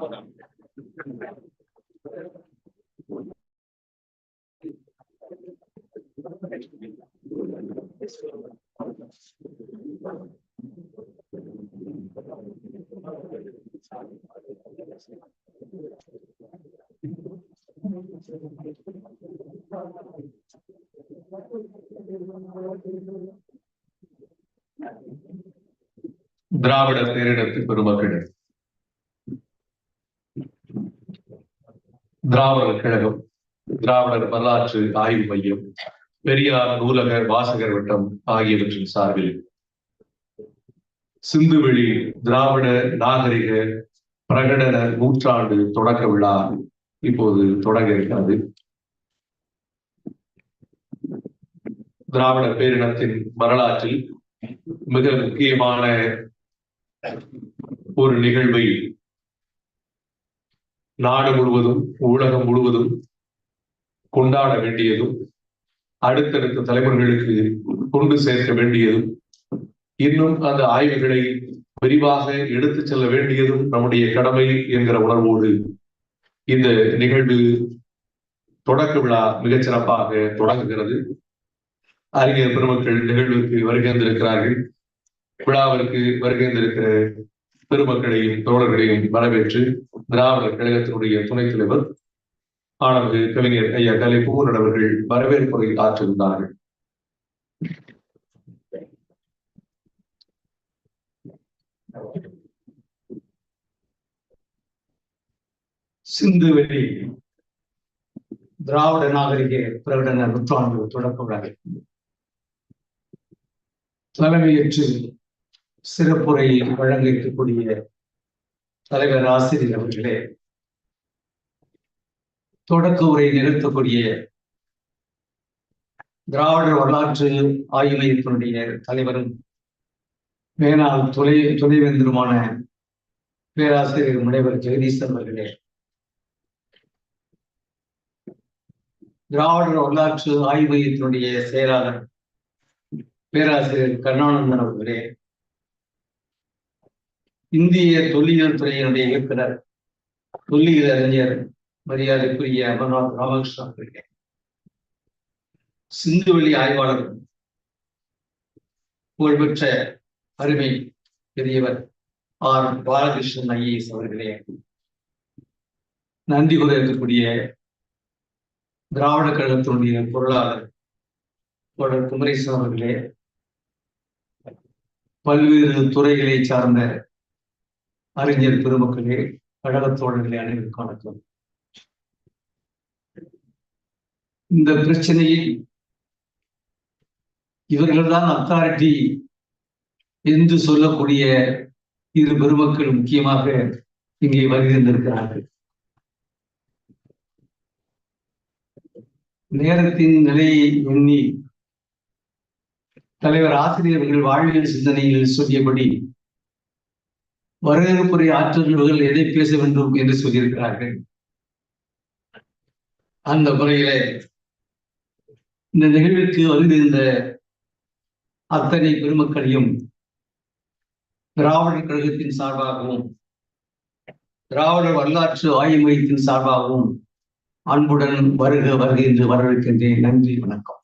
vâng. திராவிட பேரிடத்து பெருமக்கள் திராவிடர் கழகம் திராவிடர் வரலாற்று ஆய்வு மையம் பெரியார் நூலக வாசகர் வட்டம் ஆகியவற்றின் சார்பில். சிந்துவெளி திராவிட நாகரிக பிரகடன நூற்றாண்டு தொடக்க விழா இப்போது தொடங்க இருக்கிறது. திராவிட பேரினத்தின் வரலாற்றில் மிக முக்கியமான ஒரு நிகழ்வை நாடு முழுவதும் உலகம் முழுவதும் கொண்டாட வேண்டியதும் அடுத்தடுத்த தலைவர்களுக்கு கொண்டு சேர்க்க வேண்டியதும் இன்னும் அந்த ஆய்வுகளை விரிவாக எடுத்துச் செல்ல வேண்டியதும் நம்முடைய கடமை என்கிற உணர்வோடு இந்த நிகழ்வு தொடக்க விழா மிகச் சிறப்பாக தொடங்குகிறது. அறிஞர் பெருமக்கள் நிகழ்வுக்கு வருகின்றிருக்கிறார்கள் விழாவிற்கு வருகின்றிருக்கிற பெருமக்களையும் தோழர்களையும் வரவேற்று திராவிடர் கழகத்தினுடைய துணைத் தலைவர் ஆனது கவிஞர் ஐயா கலை பூவன் அவர்கள் வரவேற்புரை ஆற்றிருந்தார்கள். சிந்துவெளி திராவிட நாகரிக பிரகடன நூற்றாண்டு தொடக்க விழா தலைமையேற்று சிறப்புரை வழங்க இருக்கக்கூடிய தலைவர் ஆசிரியர் அவர்களே தொடக்க உரை நிறுத்தக்கூடிய திராவிடர் வரலாற்று ஆய்வு மையத்தினுடைய தலைவரும் மேலாள் துணை துணைவேந்தருமான பேராசிரியர் முனைவர் ஜெகதீசன் அவர்களே திராவிடர் வரலாற்று ஆய்வு மையத்தினுடைய செயலாளர் பேராசிரியர் கருணானந்தன் அவர்களே இந்திய தொல்லியல் துறையினுடைய இயக்குனர் தொல்லியல் அறிஞர் மரியாதைக்குரிய அமர்நாத் ராமகிருஷ்ணன் அவர்களே. சிந்துவெளி ஆய்வாளர் புகழ்பெற்ற அருமை பெரியவர் ஆர். பாலகிருஷ்ணன் ஐஏஎஸ் அவர்களே. நந்தி கூற இருக்கக்கூடிய திராவிட கழகத்தினுடைய பொருளாளர் தோழர் குமரேசன் அவர்களே பல்வேறு துறைகளை சார்ந்த அறிஞர் பெருமக்களே கழகத் தோழர்களே அனைவருக்கும் வணக்கம். இந்த பிரச்சனையில் இவர்கள்தான் அத்தாரிட்டி என்று சொல்லக்கூடிய இரு பெருமக்கள் முக்கியமாக இங்கே வருகின்றிருக்கிறார்கள். நேரத்தின் நிலையை எண்ணி தலைவர் ஆசிரியர்கள் வாழ்வியல் சிந்தனையில் சொல்லியபடி வரவேற்புரை ஆற்றல்கள் எதை பேச வேண்டும் என்று சொல்லியிருக்கிறார்கள்? அந்த முறையிலே இந்த நிகழ்விற்கு வந்திருந்த அத்தனை பெருமக்களையும் திராவிடர் கழகத்தின் சார்பாகவும் திராவிடர் வரலாற்று ஆய்வு மையத்தின் சார்பாகவும் அன்புடன் வருக வருக என்று வரவேற்கின்றேன். நன்றி வணக்கம்.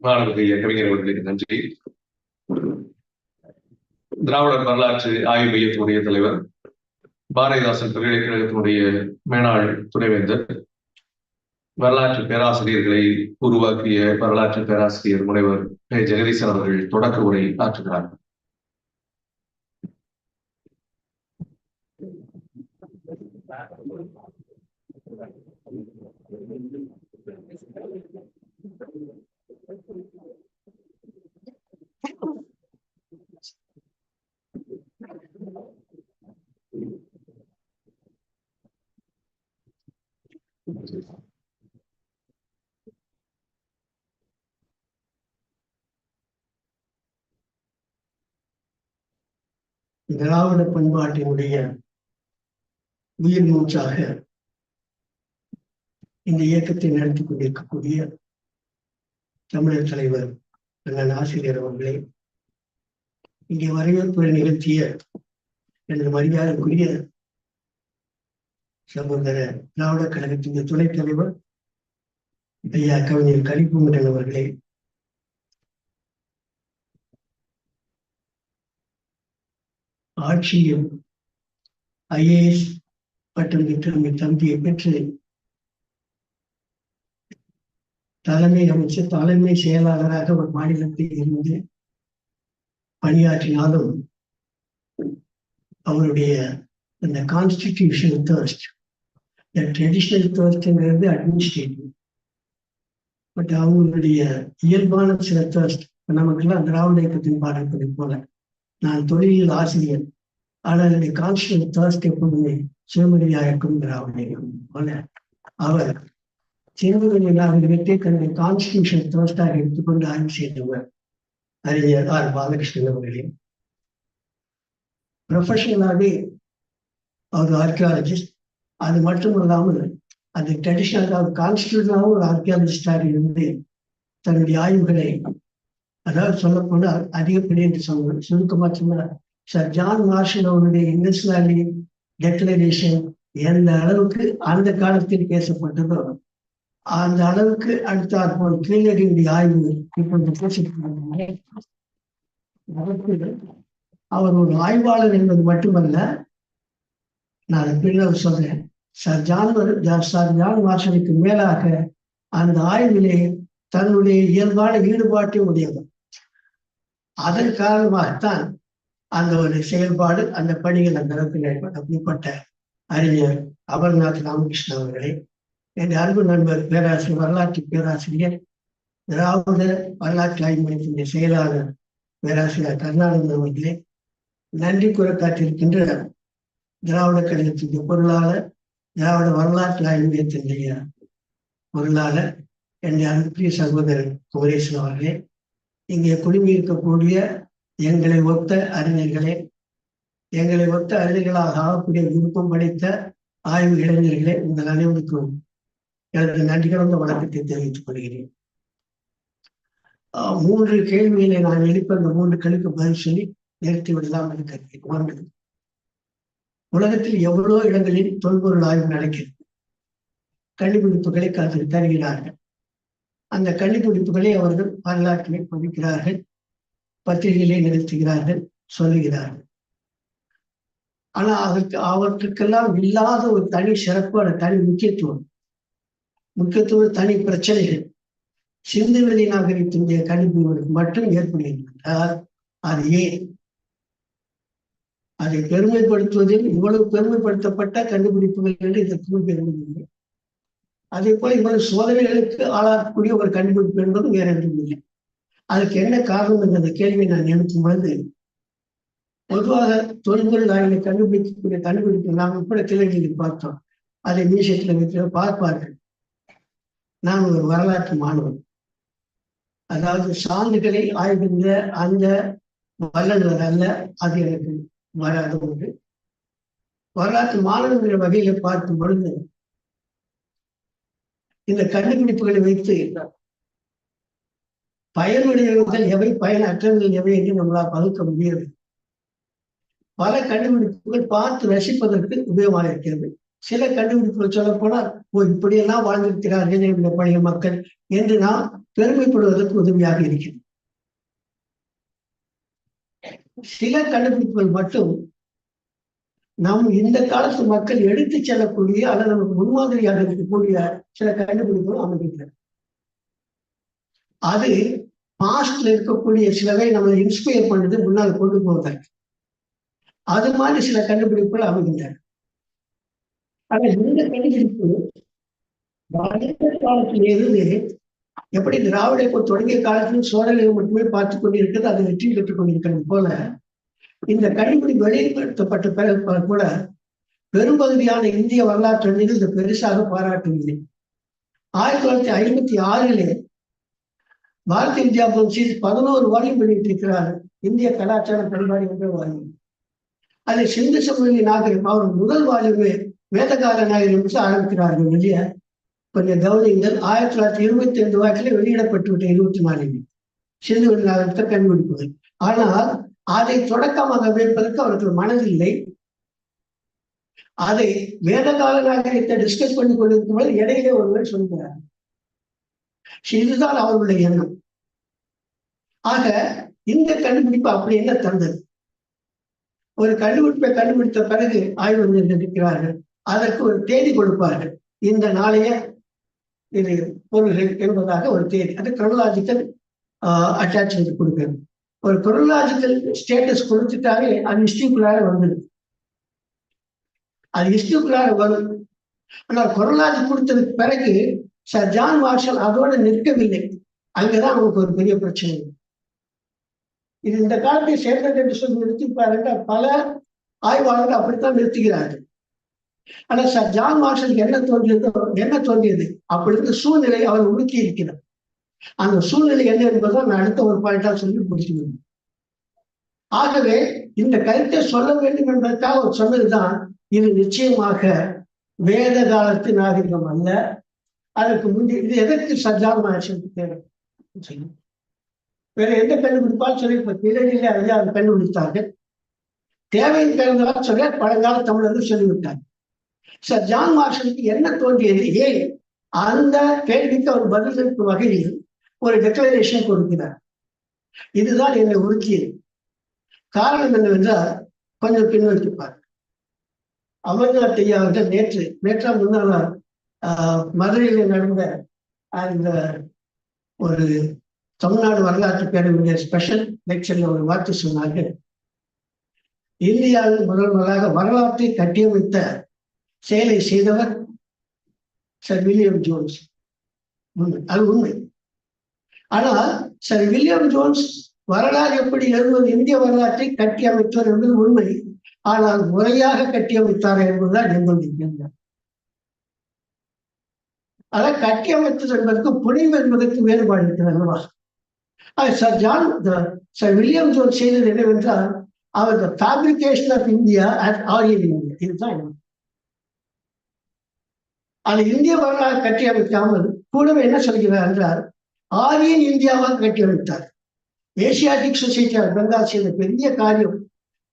மாணவர்கள் கவிஞர் அவர்களுக்கு நன்றி திராவிடர் வரலாற்று ஆய்வு மையத்தினுடைய தலைவர் பாரதிதாசன் பல்கலைக்கழகத்தினுடைய மேனாள் துணைவேந்தர் வரலாற்று பேராசிரியர்களை உருவாக்கிய வரலாற்று பேராசிரியர் முனைவர் கே. ஜெகதீசன் அவர்கள் தொடக்க உரை ஆற்றுகிறார் திராவிட பண்பாட்டினுடைய உயிர் மூச்சாக இந்த இயக்கத்தை நடத்தி கொண்டிருக்கக்கூடிய தமிழர் தலைவர் அண்ணன் ஆசிரியர் அவர்களே இங்கே வரவேற்பு நிகழ்த்திய எனது மரியாதைக்குரிய சகோதர திராவிட கழகத்தின் துணைத் தலைவர் ஐயா கவிஞர் கலிப்புமரன் அவர்களே. ஆட்சியில் ஐஏஎஸ் பட்டம் பெற்ற தம்பியை பெற்று தலைமை அமைச்சர் தலைமை செயலாளராக ஒரு மாநிலத்தில் இருந்து பணியாற்றினாலும் அவருடைய அந்த கான்ஸ்டிடியூஷன் தர்ஸ்ட் இந்த ட்ரெடிஷ்னல் தேர்ஸ்ட்ங்கிறது அட்மினிஸ்ட்ரேட்டிவ் பட் அவங்களுடைய இயல்பான சில தேர்ஸ்ட் நமக்கெல்லாம் திராவிட இயக்கத்தின் பாடல்களை போல நான் தொழிலில் ஆசிரியர். ஆனால் என்னுடைய கான்ஸ்டியூட் தேர்ஸ்ட் எப்போதுமே சிவமரியா இருக்கும் திராவிட இயக்கம் போல அவர் சிறுவர்கள் நாகரிகத்தை தன்னுடைய கான்ஸ்டியூஷன் தேர்ஸ்டாக எடுத்துக்கொண்டு ஆய்வு செய்தவர். அறிஞர் ஆர் பாலகிருஷ்ணன் அவர்களே. ப்ரொஃபஷனலாகவே அவர் ஆர்கியாலஜிஸ்ட் அது மட்டும் இல்லாமல் அது ட்ரெடிஷனல் கான்ஸ்டியூஷனாகவும் ஒரு ஆர்கியாலஜிஸ்டாக இருந்து தன்னுடைய ஆய்வுகளை அதாவது சொல்லப்போனால் அதிகப்படி என்று சொல்லுங்கள் சுருக்கமாக சொன்னால் சார் ஜான் மார்ஷல் அவருடைய இண்டஸ்ட்ரியலி டெக்ளரேஷன் எந்த அளவுக்கு அந்த காலத்தில் பேசப்பட்டதோ அந்த அளவுக்கு அடுத்தாற் போல் கீழடியுடைய ஆய்வு இப்பொழுது பேசிட்டு அவர் ஒரு ஆய்வாளர் என்பது மட்டுமல்ல நான் பின்னர் சொல்றேன். சார் ஜான்வர் சார் ஜான் மார்ஷலுக்கு மேலாக அந்த ஆய்விலே தன்னுடைய இயல்பான ஈடுபாட்டை உடையவர். அதன் காரணமாகத்தான் அந்த ஒரு செயல்பாடு அந்த பணிகள் அந்த அளவுக்கு அப்படிப்பட்ட அறிஞர் அமர்நாத் ராமகிருஷ்ணன் அவர்களை. என் அன்பு நண்பர் பேராசிரியர் வரலாற்று பேராசிரியர் திராவிட வரலாற்று ஆய்வு மையத்தினுடைய செயலாளர் பேராசிரியர் கருணானந்தன் அவர்களே நன்றி கூற காட்டியிருக்கின்ற திராவிட கழகத்தினுடைய பொருளாளர் திராவிட வரலாற்று இந்திய மையத்தினுடைய பொருளாளர் என்னுடைய அன்புக்குரிய சகோதரர் குமரேசன் அவர்களே இங்கே குழுமி இருக்கக்கூடிய எங்களை ஒத்த அறிஞர்களே எங்களை ஒத்த அறிஞர்களாக ஆகக்கூடிய விருப்பம் படைத்த ஆய்வு இளைஞர்களே உங்கள் அனைவருக்கும் எனது நன்றி கலந்த வணக்கத்தை தெரிவித்துக் கொள்கிறேன். மூன்று கேள்விகளை நான் எழுப்ப அந்த மூன்று கழுக்கு பதில் சொல்லி நிறுத்தி விடலாம் என்று கருதி உலகத்தில் எவ்வளோ இடங்களில் தொல்பொருள் ஆய்வு நடக்கிறது? கண்டுபிடிப்புகளை காத்து தருகிறார்கள். அந்த கண்டுபிடிப்புகளை அவர்கள் வரலாற்றிலே பதிக்கிறார்கள் பத்திரிகையிலே நிறுத்துகிறார்கள் சொல்லுகிறார்கள். ஆனா அதற்கு அவற்றுக்கெல்லாம் இல்லாத ஒரு தனி சிறப்பான தனி முக்கியத்துவம். முக்கியத்துவம் தனி பிரச்சனைகள். சிந்து வெளி நாகரிகத்தினுடைய கண்டுபிடிப்புகளுக்கு மட்டும் ஏற்படுகின்றால் அது ஏன்? அதை பெருமைப்படுத்துவதில் இவ்வளவு பெருமைப்படுத்தப்பட்ட கண்டுபிடிப்புகள் என்று இதற்கு பெருமையில்லை. அதே போல இவ்வளவு சோதனைகளுக்கு ஆளாகக்கூடிய ஒரு கண்டுபிடிப்பு என்பதும் வேற எதுவும் அதுக்கு என்ன காரணம் என்ற அந்த கேள்வியை நான் நினைக்கும் பொழுது பொதுவாக தொல்பொருள் ஆய்வை கண்டுபிடிக்கக்கூடிய கண்டுபிடிப்பு நாம் கூட கிளைகளில் பார்த்தோம். அதை மியூசியத்தில் வைத்து பார்ப்பார்கள். நான் ஒரு வரலாற்று மாணவன். அதாவது சான்றுகளை ஆய்வுகின்ற அந்த வல்லல்வர் அல்ல அது எனக்கு வராத ஒன்று வரலாற்று மாணவங்கிற வகையில பார்க்கும் பொழுது இந்த கண்டுபிடிப்புகளை வைத்து பயனுடையவர்கள் எவை பயனற்றவர்கள் எவை என்று நம்மளால் பகுக்க முடியாது பல கண்டுபிடிப்புகள் பார்த்து ரசிப்பதற்கு உபயோகமாக இருக்கிறது. சில கண்டுபிடிப்புகள் சொல்ல போனால் ஓ இப்படியெல்லாம் வாழ்ந்திருக்கிறார்கள் இந்த பழைய மக்கள் என்று நாம் பெருமைப்படுவதற்கு உதவியாக இருக்கிறது. சில கண்டுபிடிப்புகள் மட்டும் நம் இந்த காலத்து மக்கள் எடுத்து செல்லக்கூடிய அல்லது நமக்கு முன்மாதிரியாக இருக்கக்கூடிய சில கண்டுபிடிப்புகள் அமைகின்றன. அது பாஸ்ட்ல இருக்கக்கூடிய சிலவை நம்மளை இன்ஸ்பயர் பண்ணது முன்னால் கொண்டு போவதற்கு. அது மாதிரி சில கண்டுபிடிப்புகள் அமைகின்றன. ஆனா இந்த கண்டுபிடிப்பு காலத்திலிருந்து எப்படி திராவிட இப்போ தொடங்கிய காலத்திலும் சோழர்களை மட்டுமே பார்த்து கொண்டிருக்கிறது அது வெற்றி பெற்றுக் கொண்டிருக்கிறது போல இந்த கண்டுபிடிப்பு வெளிப்படுத்தப்பட்ட பிறகு கூட பெரும்பகுதியான இந்திய வரலாற்று இந்த பெருசாக பாராட்டவில்லை. ஆயிரத்தி தொள்ளாயிரத்தி ஐம்பத்தி ஆறிலே பாரதிய வித்யா பவன் பதினோரு வாரியம் வெளியிட்டிருக்கிறார் இந்திய கலாச்சார பண்பாடு என்ற வாரியம். அதில் சிந்து சமவெளி நாகரிகம் அவர் முதல் வாரியமே வேதகால நாயகம் என்று ஆரம்பிக்கிறார்கள் வெளிய கொஞ்சம் கவனிங்கள் ஆயிரத்தி தொள்ளாயிரத்தி இருபத்தி ஐந்து வாக்கிலே வெளியிடப்பட்டு விட்ட இருபத்தி நாலில் சிறிது வெளி கண்டுபிடிப்புகள் ஆனால் அதை தொடக்கமாக வைப்பதற்கு அவர்கள் மனதில்லை. அதை வேதகால நாகரிகத்தை டிஸ்கஸ் பண்ணி கொண்டிருக்கும் போது இடையிலே ஒருவர் சொல்கிறார். இதுதான் அவர்களுடைய எண்ணம். ஆக இந்த கண்டுபிடிப்பு அப்படி என்ன தந்தது? ஒரு கண்டுபிடிப்பை கண்டுபிடித்த பிறகு ஆய்வு இருக்கிறார்கள். அதற்கு ஒரு தேதி கொடுப்பார்கள். இந்த நாளைய இது பொருள்கள் என்பதாக ஒரு தேதி அது அட்டாச் அட்டாச்மெண்ட் கொடுக்குறது. ஒரு குரோனாலஜிக்கல் ஸ்டேட்டஸ் கொடுத்துட்டாலே அது ஹிஸ்டரிக்குள்ளார வந்துடுது அது ஹிஸ்டரிக்குள்ளார வரும். ஆனால் குரோனாலஜி கொடுத்ததுக்கு பிறகு சார் ஜான் மார்ஷல் அதோட நிற்கவில்லை. அங்கதான் அவங்களுக்கு ஒரு பெரிய பிரச்சனை. இது இந்த காலத்தை சேர்ந்தது என்று சொல்லி நிறுத்திப்பாருங்க பல ஆய்வாளர்கள் அப்படித்தான் நிறுத்துகிறார்கள். ஆனா சார் ஜான் மார்ஷலுக்கு என்ன தோன்றியதோ என்ன தோன்றியது? அப்படி சூழ்நிலை அவர் உடுக்கி இருக்கிறார் அந்த சூழ்நிலை என்ன என்பதை நான் அடுத்த ஒரு பாயிண்டா சொல்லி முடிச்சுக்கணும் ஆகவே இந்த கருத்தை சொல்ல வேண்டும் என்பதற்காக அவர் சொன்னதுதான் இது நிச்சயமாக வேத காலத்து நாகரிகம் அல்ல. அதற்கு முந்தைய இது எதற்கு சஜான் மார்ஷலுக்கு தேவை? வேற எந்த கண்டுபிடிப்பால் சொல்லி இப்ப திரையிலே ஐயா அதை கண்டுபிடித்தார்கள். தேவையின் கருந்தால் சொல்ல பழங்கால தமிழர்கள் சொல்லிவிட்டார்கள். சார் ஜான் மார்ஷலுக்கு என்ன தோன்றியது? ஏன்? அந்த கேள்விக்கு அவர் பதிலளிக்கும் வகையில் ஒரு டெக்ளரேஷன் கொடுக்கிறார். இதுதான் என்னை உறுத்தியது காரணம் என்னவென்றால் கொஞ்சம் பின்னோக்கிப்பார் அமர்நாத் ஐயா அவர்கள் நேற்று நேற்றா முன்னாள் மதுரையில் நடந்த அந்த ஒரு தமிழ்நாடு வரலாற்று பேரவையுடைய ஸ்பெஷல் லெக்சர்ல ஒரு வார்த்தை சொன்னார்கள். இந்தியாவில் முதல் முதலாக வரலாற்றை கட்டியமைத்த செயலை செய்தவர் சார் வில்லியம் ஜோன்ஸ். உண்மை. அது உண்மை. ஆனால் சார் வில்லியம் ஜோன்ஸ் வரலாறு எப்படி எழுதுவது இந்திய வரலாற்றை கட்டி அமைத்தவர் என்பது உண்மை. ஆனால் முறையாக கட்டி அமைத்தார் என்பதுதான் எங்களுடைய கேள்வி அதை கட்டி அமைத்தது என்பதற்கு புனிவு என்பதற்கு வேறுபாடு இருக்கிறது sir John sir William Jones செய்தது என்னவென்றால் அவர் the fabrication of India at Aryan India இதுதான். அது இந்திய வரலாறு கட்டி அமைக்காமல் கூடவே என்ன சொல்கிறார் என்றால் ஆரியன் இந்தியாவாக கட்டி அமைத்தார். ஏசியாட்டிக் சொசைட்டி ஆஃப் பெங்கால் செய்த பெரிய காரியம்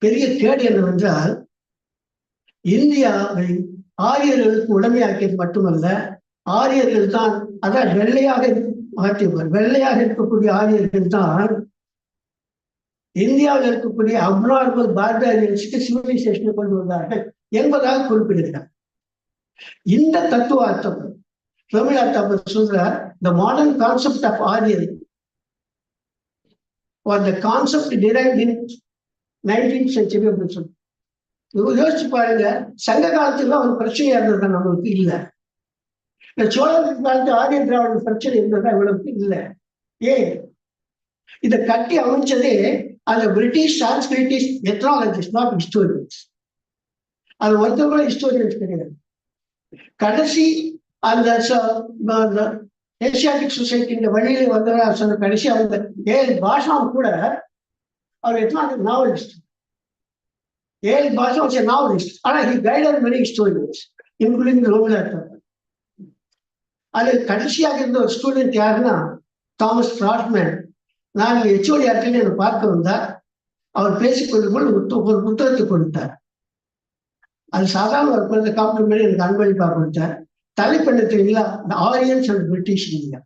பெரிய கேடு என்னவென்றால் இந்தியாவை ஆரியர்களுக்கு உடமையாக்கியது மட்டுமல்ல ஆரியர்கள் தான் அதான் வெள்ளையாக மாற்றியவர் வெள்ளையாக இருக்கக்கூடிய ஆரியர்கள் தான் இந்தியாவில் இருக்கக்கூடிய அப்னார்மல் பார்பாரியன்ஸுக்கு சிவிலைசேஷனை கொண்டு வந்தார்கள் என்பதாக குறிப்பிடுகிறார். இந்த தத்துவ அர்த்தம் தமிழ் அர்த்தம் சொல்ற இந்த modern concept of Aryan or the concept derived in 19th century அப்படின்னு சொல்லி யோசிச்சு பாருங்க சங்க காலத்துல ஒரு பிரச்சனையா இருந்தது நம்மளுக்கு இல்லை. இந்த சோழர் காலத்து ஆரிய திராவிட பிரச்சனை இருந்ததா இவ்வளவுக்கு இல்லை. ஏன்? இதை கட்டி அமைச்சதே அந்த British Sanskritists ethnologist not historians அது ஒருத்தர் கூட ஹிஸ்டோரியன்ஸ் கிடையாது. கடைசி அந்த ஏசியாட்டிக் சொசைட்டியின் வழியில வந்தவர் சொன்ன கடைசி அந்த ஏழு பாஷாவும் கூட அவர் எத்தனை நாவலிஸ்ட் ஏழு பாஷா வச்ச நாவலிஸ்ட் ஆனா he guided many historians including Romila Thapar அது கடைசியாக இருந்த ஒரு ஸ்டூடெண்ட் யாருன்னா தாமஸ் ஃப்ராட்மேன் நான் ஹெச்ஓடி ஆட்டில் என்னை பார்க்க வந்தார். அவர் பேசிக்கொள்ளும் போது ஒரு புத்தகத்தை கொடுத்தார். அது சாதாரண ஒரு குழந்தை காம்ப்ளிமெண்ட் எனக்கு அன்பளிப்பாக கொடுத்தேன் தலைப்பண்ண தெரியுங்களா இந்த ஆரியன்ஸ் அண்ட் பிரிட்டிஷ் இந்தியா.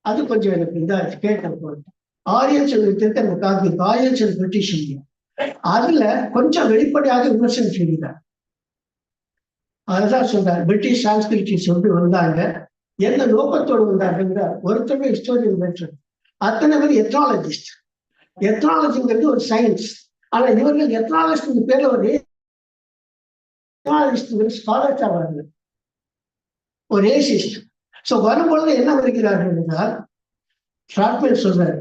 அது கொஞ்சம் எனக்கு இதாக கேட்ட போட்டேன் ஆரியன்ஸ் இருக்க அந்த copy Aryans and British India. அதுல கொஞ்சம் வெளிப்படையாக விமர்சனம் செய்கிறார். அதுதான் சொல்றாரு பிரிட்டிஷ் சான்ஸ்கிரிட்டிஸ் வந்து வந்தாங்க. எந்த நோக்கத்தோடு வந்தாங்க ஒருத்தருமே ஹிஸ்டோரியன் பெற்றது. அத்தனை பேர் எத்னாலஜிஸ்ட் எத்னாலஜிங்கிறது ஒரு சயின்ஸ் ஆனா இவர்கள் எத்னாலஜிஸ்ட் பேர்ல ஒரு எத்னாலஜிஸ்ட் ஒரு ஏசிஸ்ட் சோ வரும்பொழுது என்ன வருகிறார்கள் என்றால் ஷார்ட்மேன் சொல்றாரு.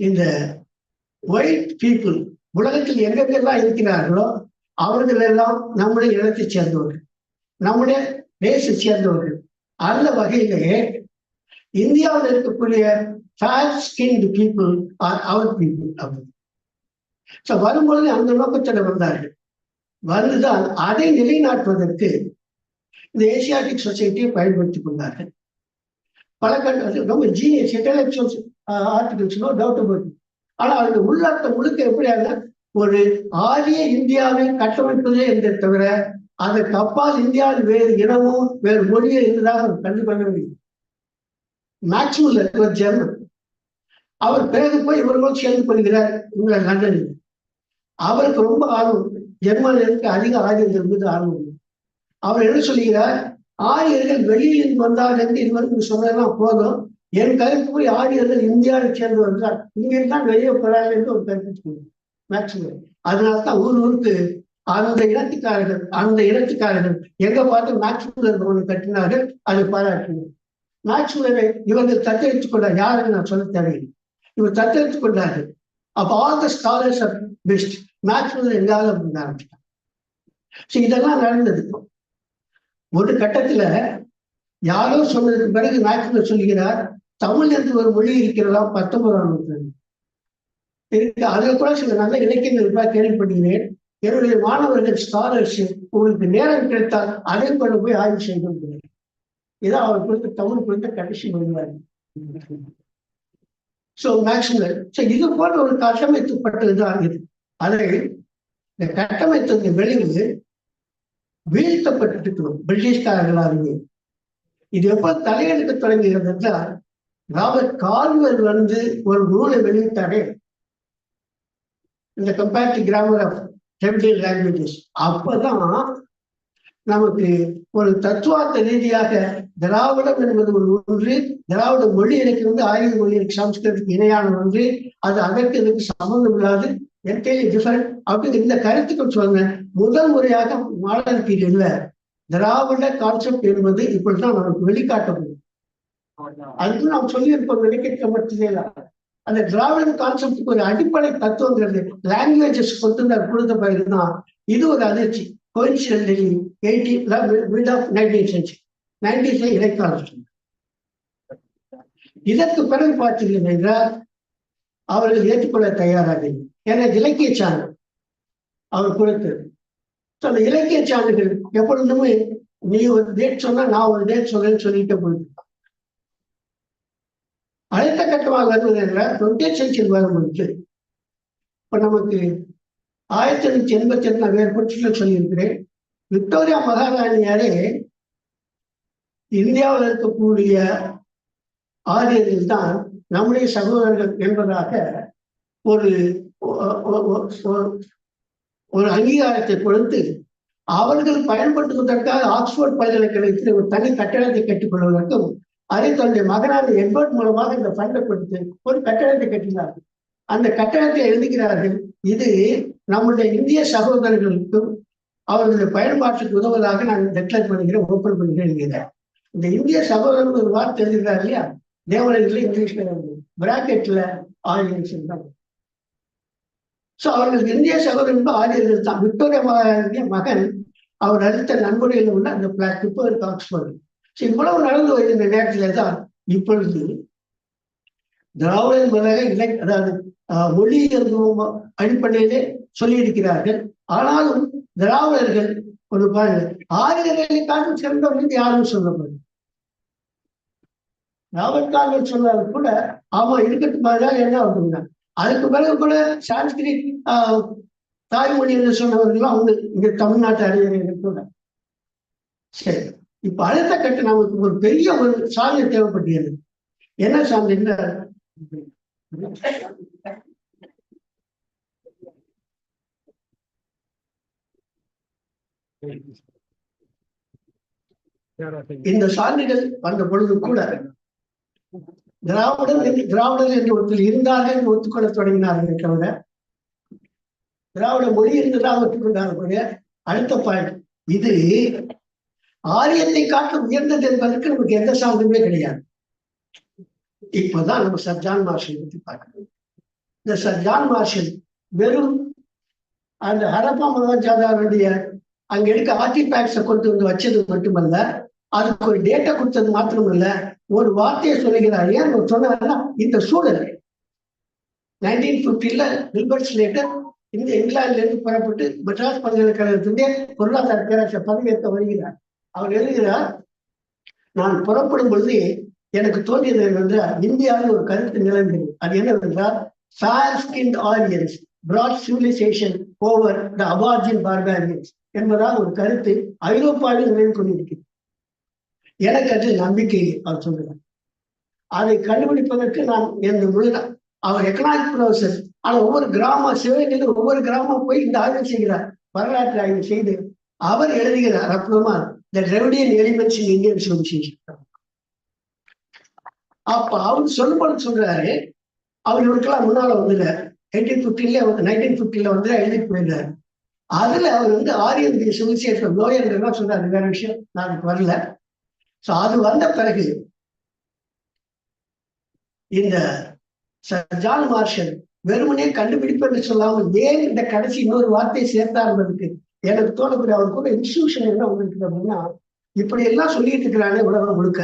இந்த ஒயிட் பீப்புள் உலகத்தில் எங்கெங்கெல்லாம் இருக்கிறார்களோ அவர்கள் எல்லாம் நம்முடைய இனத்தை சேர்ந்தவர்கள் நம்முடைய தேசத்தை சேர்ந்தவர்கள். அந்த வகையிலேயே இந்தியாவில் இருக்கக்கூடிய fair skinned people are our people அப்படின்னு ஸோ வரும்பொழுது அந்த நோக்கத்தோட வந்தார்கள். வந்துதான் அதை நிலைநாட்டுவதற்கு இந்த ஏசியாட்டிக் சொசைட்டியை பயன்படுத்திக் கொண்டார்கள். பல கண்ட ரொம்ப genius intellectual articles no doubt about ஆனா அவருடைய உள்ளாட்ட முழுக்க எப்படியாக ஒரு ஆரிய இந்தியாவை கட்டமைப்பதே என்று தவிர அதற்கு அப்பால் இந்தியாவில் வேறு இனமோ வேறு மொழியோ இருந்ததாக அவர் கண்டுகொள்ளவில்லை மேக்சிமம் ஜெர்மன் அவர் பிறகு போய் இவர்களோடு சேர்ந்து கொள்கிறார். உங்களை லண்டனில் அவருக்கு ரொம்ப ஆர்வம். ஜெர்மனியருக்கு அதிக ஆரியர்கள் மீது ஆர்வம். அவர் என்ன சொல்லுகிறார்? ஆரியர்கள் வெளியில் இருந்து வந்தார்கள் என்று இதுவரைக்கும் சொன்னதெல்லாம் போதும். என் கருத்து போய் ஆரியர்கள் இந்தியாவை சேர்ந்தவர்கள் இங்கிருந்தான் வெளியே போறாங்க என்று ஒரு கருத்து மேக்சிமம் அதனால தான் ஊர் ஊருக்கு அந்த இனத்துக்காரர்கள் அந்த இனத்துக்காரர்கள் எங்க பார்த்து மேக்சிமம் ஒன்று கட்டினார்கள். அதை பாராட்டினார் மேக்சிமலை இவர்கள் தத்தெடுத்துக் கொண்டார். யாருன்னு நான் சொல்ல தேவையில்லை. இவர் தத்தெடுத்துக் கொண்டார்கள். அப்ப all the scholars of best Maxwell எங்காவது அப்படின்னு ஆரம்பிச்சிட்டாங்க ஸோ இதெல்லாம் நடந்தது. ஒரு கட்டத்துல யாரோ சொன்னதுக்கு பிறகு மேக்ஸ்வெல் சொல்லுகிறார் தமிழ் என்று ஒரு மொழி இருக்கிறதா? பத்தொன்பதாம் நூற்றாண்டு. இருக்கு அதில் கூட சில நல்ல இலக்கியங்கள் இருப்பா கேள்விப்படுகிறேன் என்னுடைய மாணவர்கள் ஸ்காலர்ஷிப் உங்களுக்கு நேரம் கிடைத்தால் அதை கொண்டு போய் ஆய்வு செய்து இதான் அவர் கொடுத்த தமிழ் குறித்த கடைசி வருவார் சோ மேக்சிமம் சோ இது போன்ற ஒரு கட்டமைக்கப்பட்டதுதான் இது. அதை இந்த கட்டமைத்தது விளைவு வீழ்த்தப்பட்டிருக்கிறோம் பிரிட்டிஷ்காரர்களாகவே இது எப்ப தலையெடுக்க தொடங்குகிறது என்றால் ராபர்ட் கால்வர் வந்து ஒரு நூலை வெளியிட்டாரே. இந்த கம்பேரிட்டிவ் கிராமர் ஆஃப் டெபிட்டல் லாங்குவேஜஸ் அப்பதான் நமக்கு ஒரு தத்துவார்த்த ரீதியாக திராவிடம் என்பது ஒரு ஒன்று திராவிட மொழி எனக்கு வந்து ஆயுத மொழி எனக்கு சம்ஸ்கிருதத்துக்கு இணையான ஒன்று அது அதற்கு எனக்கு சம்பந்தம் இல்லாது என்டைலி டிஃபரெண்ட் அப்படின்னு இந்த கருத்துக்கள் சொன்ன முதல் முறையாக மாடல் பீரியட்ல திராவிட கான்செப்ட் என்பது இப்பொழுதுதான் நமக்கு வெளிக்காட்டப்படும். அதுக்கு நாம் சொல்லியிருப்போம் நினைக்க மட்டுமே அந்த திராவிட கான்செப்டுக்கு ஒரு அடிப்படை தத்துவங்கிறது லாங்குவேஜஸ் கொண்டு கொடுத்த பிறகுதான் இது ஒரு அதிர்ச்சி. Coincidentally eighty mid of nineteen century நைன்டீன்ல இடைக்காலம் இதற்கு பிறகு பார்த்தீர்கள் என்றால் அவர்கள் ஏற்றுக்கொள்ள தயாராக இல்லை. ஏன்னா இலக்கிய சான்று அவர் கொடுத்தது அந்த இலக்கிய சான்றுகள் எப்பொழுதுமே நீ ஒரு டேட் சொன்னா நான் ஒரு டேட் சொல்றேன்னு சொல்லிட்டு அடுத்த கட்டமாக வருவது என்றால் டுவெண்ட்டி சென்ச்சுரி வரும்பொழுது இப்ப நமக்கு ஆயிரத்தி தொள்ளாயிரத்தி எண்பத்தி எட்டு நான் ஏற்பட்டு சொல்லியிருக்கிறேன். விக்டோரியா மகாராணியாரே இந்தியாவில் இருக்கக்கூடிய ஆரியர்கள் தான் நம்முடைய சகோதரர்கள் என்பதாக ஒரு ஒரு அங்கீகாரத்தை கொடுத்து அவர்கள் பயன்படுத்துவதற்காக ஆக்ஸ்போர்ட் பல்கலைக்கழகத்தில் ஒரு தனி கட்டடத்தை கட்டிக்கொள்வதற்கும் அதை தன்னுடைய மகனான எட்வர்ட் மூலமாக இந்த ஃபண்டை கொடுத்து ஒரு கட்டணத்தை கட்டினார்கள். அந்த கட்டணத்தை எழுதுகிறார்கள் இது நம்முடைய இந்திய சகோதரர்களுக்கும் அவர்களுடைய பயன்பாட்டுக்கு உதவுவதாக நான் டெக்ளேர் பண்ணுகிறேன் ஓப்பன் பண்ணுகிறேன் எழுதுகிறேன் இந்த இந்திய சகோதரர்கள் ஒரு வார்த்தை எழுதுகிறார் இல்லையா? தேவாலயத்தில் இங்கிலீஷ்ல பிராக்கெட்ல ஆரியன்ஸ் தான். சோ அவர்கள் இந்திய சகோதரன் ஆரியர்கள் தான். விக்டோரியா மகன் அவர் அளித்த நன்கொடையில் உள்ள அந்த பிளாக் இப்போ இருக்கு ஆக்ஸ்போர்ட் ஸோ இவ்வளவு நடந்து வருகின்ற நேரத்திலே தான் இப்பொழுது திராவிட மதக இலை அதாவது மொழி அடிப்படையிலே சொல்லியிருக்கிறார்கள். ஆனாலும் திராவிடர்கள் ஒரு பாருங்க ஆரியர்களை காட்டும் சிறந்தவர்கள் யாரும் சொல்லப்படும் ராபர்ட் கால்வர் சொன்னாலும் கூட ஆமா இருக்கட்டும் மாதிரி என்ன அப்படின்னா அதுக்கு பிறகு கூட சான்ஸ்கிரிட் ஆஹ், தாய்மொழி என்று சொன்னவர்கள்லாம் வந்து இங்க தமிழ்நாட்டு அறிஞர்கள் கூட சரி இப்ப அடுத்த கட்ட நமக்கு ஒரு பெரிய ஒரு சான்று தேவைப்பட்டது என்ன சான்று இந்த சான்றிதழ் வந்த பொழுது கூட திராவிடர் என்று திராவிடர் என்று ஒருத்தர் இருந்தார்கள் என்று ஒத்துக்கொள்ள தொடங்கினார்கள் தவிர திராவிட மொழி என்றுதான் ஒத்துக்கொண்டார்கள் அடுத்த பாயிண்ட். இது ஆரியத்தை காட்ட உயர்ந்தது என்பதற்கு நமக்கு எந்த சாதனமே கிடையாது. இப்பதான் நம்ம சர்ஜான் மார்ஷல் பத்தி பார்க்கணும் இந்த சர்ஜான் மார்ஷல் வெறும் அந்த ஹரப்பா மகாஜாதாருடைய அங்க இருக்க ஆர்டிபேக்ட்ஸை கொண்டு வந்து வச்சது மட்டுமல்ல அதுக்கு ஒரு டேட்டா கொடுத்தது மாத்திரமல்ல ஒரு வார்த்தையை சொல்லுகிறார். ஏன் அவர் சொன்னார்னா இந்த சூழல். நைன்டீன் பிப்டில வில்பர்ட் ஸ்லேட்டர் இந்த இங்கிலாந்துல இருந்து புறப்பட்டு மெட்ராஸ் பல்கலைக்கழகத்துடைய பொருளாதார பேராசிரியர் பதவியேற்க வருகிறார். அவர் எழுதுகிறார் நான் புறப்படும் பொழுது எனக்கு தோன்றியது என்னவென்றால் இந்தியாவில் ஒரு கருத்து நிலவுகிறது. அது என்னவென்றால் fair skin Aryans brought civilisation over the aborigine barbarians என்பதால் ஒரு கருத்து ஐரோப்பாவில் நிலவு கொண்டிருக்கிறது எனக்கு அது நம்பிக்கை அவர் சொல்கிறார் அதை கண்டுபிடிப்பதற்கு நான் என் முழு அவர் எக்கனாமிக் ப்ரொஃபசர் ஆனா ஒவ்வொரு கிராம சிவகங்கையில ஒவ்வொரு கிராமம் போய் இந்த ஆய்வு செய்கிறார். வரலாற்று ஆய்வு செய்து அவர் எழுதுகிறார் அப்புறமா the Dravidian elements in Indian civilisation அப்ப அவர் சொல்லும்போது சொல்றாரு அவர் இவருக்கெல்லாம் முன்னால வந்து எயிட்டீன் பிப்டில நைன்டீன் பிப்டில வந்து எழுதிட்டு போயிருந்தாரு அதுல அவர் வந்து ஆரியன் சிவிலைசேஷன் லோயர் சொன்னார் வேற விஷயம். நான் அதுக்கு வரல. சோ அது வந்த பிறகு இந்த சர் ஜான் மார்ஷல் வெறுமனே கண்டுபிடிப்பது சொல்லாமல் ஏன் இந்த கடைசி இன்னொரு வார்த்தையை சேர்த்தார் என்பதுக்கு எனக்கு தோணக்கூடிய அவர் கூட இன்ஸ்டியூஷன் என்ன வந்திருக்கு அப்படின்னா இப்படி எல்லாம் சொல்லிட்டு இருக்கிறானே உலகம் முழுக்க.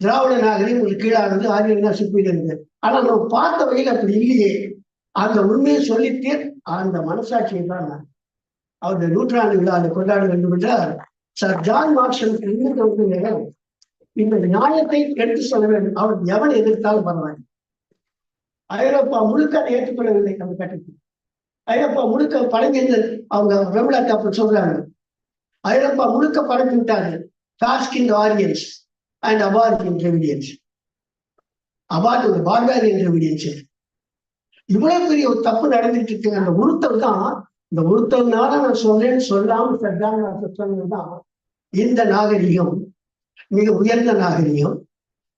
திராவிட நாகரிகம் உங்களுக்கு கீழானது ஆரியனா சுப்பீரியர் ஆனா நம்ம பார்த்த வகையில் அப்படி இல்லையே. அந்த உண்மையை சொல்லிட்டு அந்த மனசாட்சியை தான் அவருடைய நூற்றாண்டு விழாவை கொண்டாட வேண்டும் என்றால் சார் ஜான் மார்ஷலுக்கு இன்னும் வந்து இந்த நியாயத்தை எடுத்து சொல்ல வேண்டும். அவர் எவன் எதிர்த்தாலும் பரவாயில்லை. ஐரோப்பா முழுக்க அதை ஏற்றுக்கொள்ளவில்லை அந்த கட்டத்தில். ஐரோப்பா முழுக்க பழங்கிருந்து அவங்க ரகுலா தாப்பர் சொல்றாங்க. ஐரோப்பா முழுக்க பழக்கி விட்டாங்க tasking Aryans and aborigine Dravidians apart barbarian Dravidians இவ்வளவு பெரிய ஒரு தப்பு நடந்துட்டு இருக்கு. அந்த உருத்தம் தான் இந்த உருத்தம்னால நான் சொல்றேன்னு சொல்லாம சொன்னது சொன்னதுதான் இந்த நாகரிகம் மிக உயர்ந்த நாகரிகம்.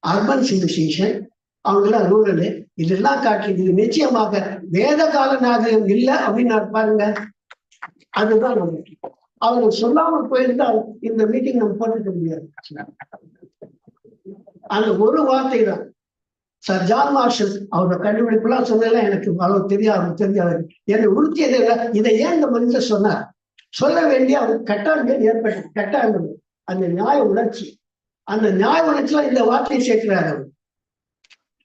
அர்பன் சிவிலைசேஷன் அவங்களாம் ரூரலு. இதெல்லாம் காட்டுறது நிச்சயமாக வேத கால நாகரிகம் இல்லை அப்படின்னு பாருங்க. அதுதான் அவங்க சொல்லாமல் போயிருந்தால் இந்த மீட்டிங் நம்ம போட்டுக்க முடியாது. அந்த ஒரு வார்த்தை தான் சார் ஜான் மார்ஷல் அவரோட கண்டுபிடிப்புலாம் சொன்னதெல்லாம் எனக்கு அவ்வளவு தெரியாது தெரியாது. என்னை உறுத்தியது இல்லை. இதை ஏன் இந்த மனிதர் சொன்னார்? சொல்ல வேண்டிய அது கட்டாயம் ஏற்பட்டது. கட்டாயம் அந்த நியாய உணர்ச்சி. அந்த நியாய உணர்ச்சியில இந்த வார்த்தையை சேர்க்கிறார் அவர்.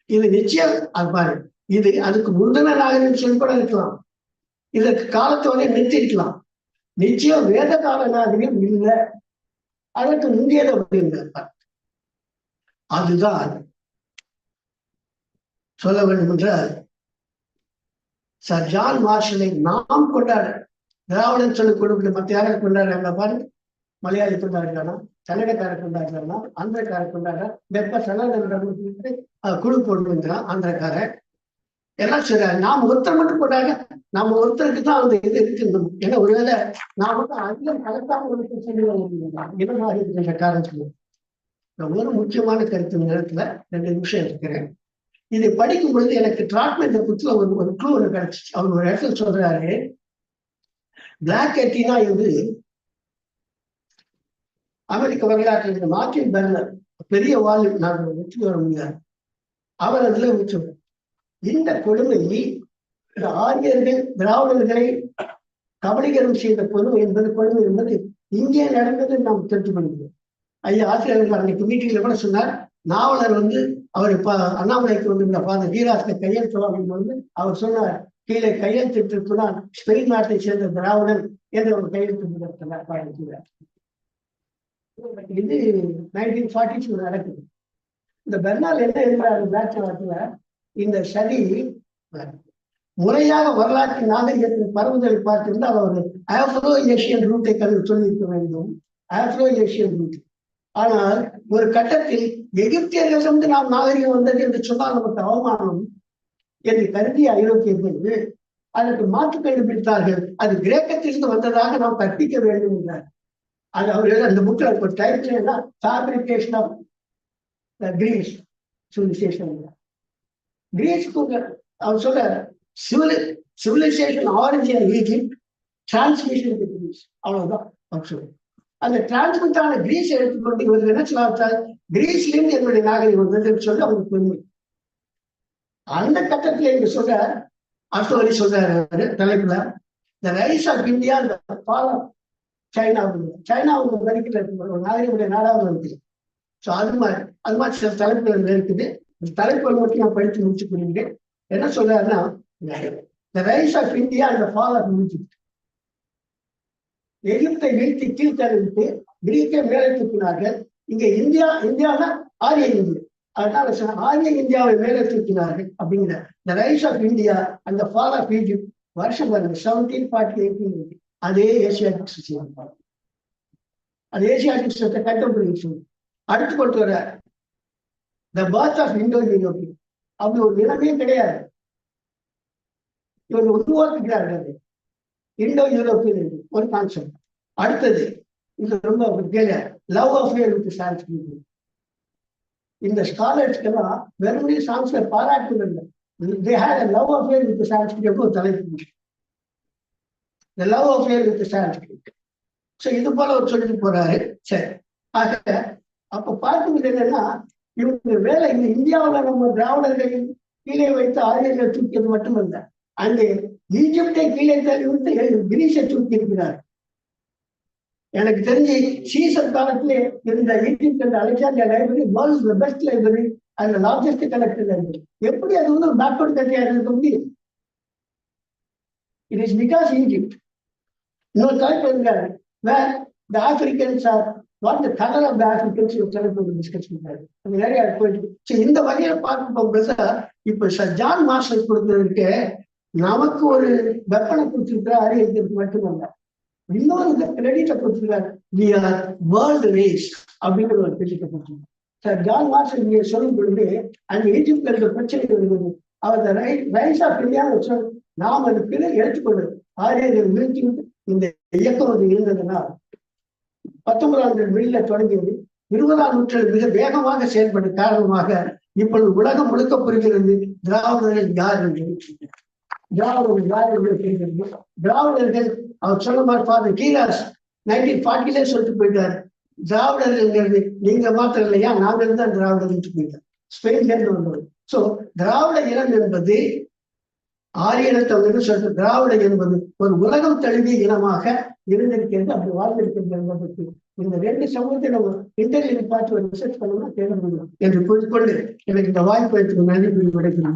இது நிச்சயம். அது பாரு. இது அதுக்கு முந்தின நாகரிகம் சொல்லி இருக்கலாம். இதற்கு காலத்தோட நிறுத்திருக்கலாம் நிச்சயம் வேத கால நாகரிகம் இல்லை. அதற்கு முந்தியது அப்படிங்கிறார் அதுதான் சொல்ல வேண்டும் என்றால் சர் ஜான் மார்ஷலை நாம் கொண்டாட திராவிடன் சொல்லி கொடுக்கிற மற்ற யாரை கொண்டாடுறாங்க பாருங்க மலையாளி கொண்டாடுறானா கன்னடக்காரர் கொண்டாடுறானா ஆந்திரக்காரர் கொண்டாடுறா வெப்ப சனாதன குழு போடுங்கிறான் ஆந்திரக்காரன் எல்லாம் சொல்றாரு நாம ஒருத்தர் மட்டும் கொண்டாட நாம ஒருத்தருக்கு தான் அந்த இது இருக்கு ஏன்னா ஒருவேளை நான் மட்டும் அதிகம் கலக்காம ஒரு பிரச்சனை என்னமா இருக்கிற ஒரு முக்கியமான கருத்து நேரத்துல ரெண்டு நிமிஷம் இருக்கிறேன் இதை படிக்கும் பொழுது எனக்கு டிராட்மெண்ட் புத்துல ஒரு ஒரு க்ளூ ஒன்று கிடைச்சிச்சு. அவர் ஒரு இடத்துல சொல்றாரு பிளாக் எட்டினா இது. அமெரிக்க வரலாற்றில் மார்டின் பெர்னர் பெரிய வாழ் நான் வெற்றி வர முடியாது. அவர் அதுல வச்சு இந்த கொடுமை ஆரியர்கள் திராவிடர்களை கபலீகரம் செய்த கொடுமை என்பது கொடுமை என்பது இங்கே நடந்தது நாம் தெரிந்து கொள்கிறோம். ஐயா ஆசிரியர்கள் அன்னைக்கு மீட்டிங்ல கூட சொன்னார் நாவலர் வந்து அவர் அண்ணாமலைக்கு வந்து பாத வீராசனை கையெழுத்து அப்படின்னு வந்து அவர் சொன்னார் கீழே கையெழுத்திட்டிருப்பதால் ஸ்பெயின் நாட்டை சேர்ந்த திராவிடன் என்ற ஒரு கையெழுத்து இது நைன்டீன் ஃபார்ட்டி டூ நடக்குது. இந்த பெர்னால் என்ன எழுதுறாரு பிளாக் இந்த சதி முறையாக வரலாற்று நாகரிகத்தின் பரவுதலை பார்த்திருந்தால் அவர் ஆப்ரோ ஏசியன் ரூட்டை கண்டு சொல்லியிருக்க வேண்டும். ஆப்ரோ ஏசியன் ரூட் ஆனால் ஒரு கட்டத்தில் எகிப்தியர்களிடமிருந்து நாம் நாகரிகம் வந்தது என்று சொன்னால் நமக்கு அவமானம். என்று கருதிய ஐரோப்பியர்கள் அதற்கு மாற்று கண்டுபிடித்தார்கள் அது கிரேக்கத்திலிருந்து வந்ததாக நாம் கற்பிக்க வேண்டும் என்றார். அது அவர்கள் அந்த புக்கில் ஒரு title fabrication of Greece civilization கிரீஸ்க்கு அவர் சொல்ல civil civilization origin Egypt transmission Greece அவ்வளவுதான் அவர் சொல்ற அந்த டிரான்ஸ்மிட் ஆன கிரீஸ் எடுத்துக்கொண்டு இவர்கள் என்ன சொல்லாவிட்டால் கிரீஸ்லேருந்து என்னுடைய நாகரிகம் வந்ததுன்னு சொல்லி அவங்களுக்கு பெருமை அந்த கட்டத்துல இங்க சொல்ற அஸ்தவரி சொல்றாரு தலைப்புல இந்த ரைஸ் ஆஃப் இந்தியா இந்த பாலம் சைனாவுக்கு சைனாவுக்கு சைனா அவங்க வரைக்கும் இருக்கு நாகரிகமுடைய நாடாக இருக்குது ஸோ அது மாதிரி அது மாதிரி சில தலைப்புகள் இருக்குது. இந்த தலைப்புகள் மட்டும் நான் படித்து முடிச்சு கொள்கிறேன். என்ன சொல்றாருன்னா இந்த ரைஸ் ஆஃப் இந்தியா அந்த ஃபால் ஆஃப் மியூசிக் எகிப்தை வீழ்த்தி கீழ்த்தறிவித்து கிரீக்கை மேலே தூக்கினார்கள். இங்க இந்தியா இந்தியானா ஆரிய இந்தியா. அதனால சொன்ன ஆரிய இந்தியாவை மேலே தூக்கினார்கள் அப்படிங்கிற த ரைஸ் ஆஃப் இந்தியா அந்த ஃபால் ஆஃப் ஈஜிப்ட் வருஷம் பாருங்க செவன்டீன் ஃபார்ட்டி எயிட்டீன் அதே ஏசியாட்டிக் சிஸ்டம் அது ஏசியாட்டிக் சிஸ்டத்தை கண்டுபிடிச்சு அடுத்து கொண்டு வர the birth of Indo European அப்படி ஒரு நிலைமையே கிடையாது. இவர் உருவாக்குகிறார்கள் இண்டோ யூரோப்பியன் ஒரு கான்செப்ட் அடுத்தது இது ரொம்ப கேள்வி. லவ் அஃபேர் வித் சான்ஸ்கிரிட் இந்த ஸ்காலர்ஸ்க்கெல்லாம் வெறுமனே சான்ஸ்ல பாராட்டுதல் they had love affair with Sanskrit ஒரு தலைப்பு இந்த love affair with Sanskrit so இது போல ஒரு சொல்லிட்டு போறாரு. சரி. ஆக அப்ப பார்க்கும்போது என்னன்னா இவங்க வேலை இந்த இந்தியாவுல நம்ம திராவிடர்கள் கீழே வைத்து ஆரியர்களை தூக்கியது மட்டுமல்ல. அங்கே ஈஜிப்டை கீழே தள்ளி விட்டு கிரீஷை தூக்கி இருக்கிறார் எனக்கு தெரிஞ்சு சீசன் காலத்திலே இருந்த ஈஜிப்ட் என்ற Alexandria library world's best library அந்த லார்ஜஸ்ட் கலெக்டர் லைப்ரரி. எப்படி அது வந்து ஒரு பேக்வர்ட் கண்ட்ரியா இருக்க முடியும்? இட் இஸ் பிகாஸ் ஈஜிப்ட் இன்னொரு தலைப்பு இருக்காரு where the Africans are what the colour of the Africans ஒரு தலைப்பு டிஸ்கஸ் பண்ணாரு. அது நிறைய போயிட்டு ஸோ இந்த வகையில பார்க்க போகும்போது இப்ப சார் ஜான் மாஸ்டர் கொடுத்ததுக்கு நமக்கு ஒரு வெப்பனை கொடுத்திருக்கிற அறிவிக்கிறது மட்டுமல்ல. இன்னொரு கிரெடிட்டை கொடுத்திருக்காரு வி ஆர் வேர்ல்டு ரேஸ் அப்படிங்கிற ஒரு கிரெடிட்டை கொடுத்திருக்காரு சார் ஜான் மாஸ்டர் இங்கே சொல்லும் பொழுது அந்த ஈஜிப்ட்ல இருக்க பிரச்சனை இருந்தது. அவர் ரைஸ் ஆஃப் சொல் நாம் அது பிறகு எடுத்துக்கொண்டு ஆரியர்கள் வீழ்த்தி இந்த இயக்கம் அது இருந்ததுனால் பத்தொன்பதாம் நூற்றாண்டு வெளியில தொடங்கியது. இருபதாம் நூற்றாண்டு மிக வேகமாக செயல்பட்ட காரணமாக இப்பொழுது உலகம் முழுக்க புரிகிறது திராவிடர்கள் யார் என்று. திராவிடர்கள் யார் என்று திராவிடர்கள் அவர் சொன்ன மாதிரி ஃபாதர் கீராஸ் நைன்டீன் ஃபார்ட்டிலே சொல்லிட்டு போயிட்டாரு. திராவிடர்கள்ங்கிறது நீங்க மாத்திரம் இல்லையா? நாங்கள் தான் திராவிடர்கள் போயிட்டார். ஸ்பெயின்ல இருந்து வந்தோம் சோ திராவிட இனம் என்பது ஆரிய இனத்தவங்க சொல்ற திராவிட என்பது ஒரு உலகம் தழுவிய இனமாக இருந்திருக்கிறது அப்படி வாழ்ந்திருக்கின்றது இந்த ரெண்டு சமூகத்தை நம்ம பார்த்து ஒரு ரிசர்ச் பண்ணணும்னா தேட என்று கூறிக்கொண்டு எனக்கு இந்த வாய்ப்பு நன்றி கூறி விடைக்கிறேன்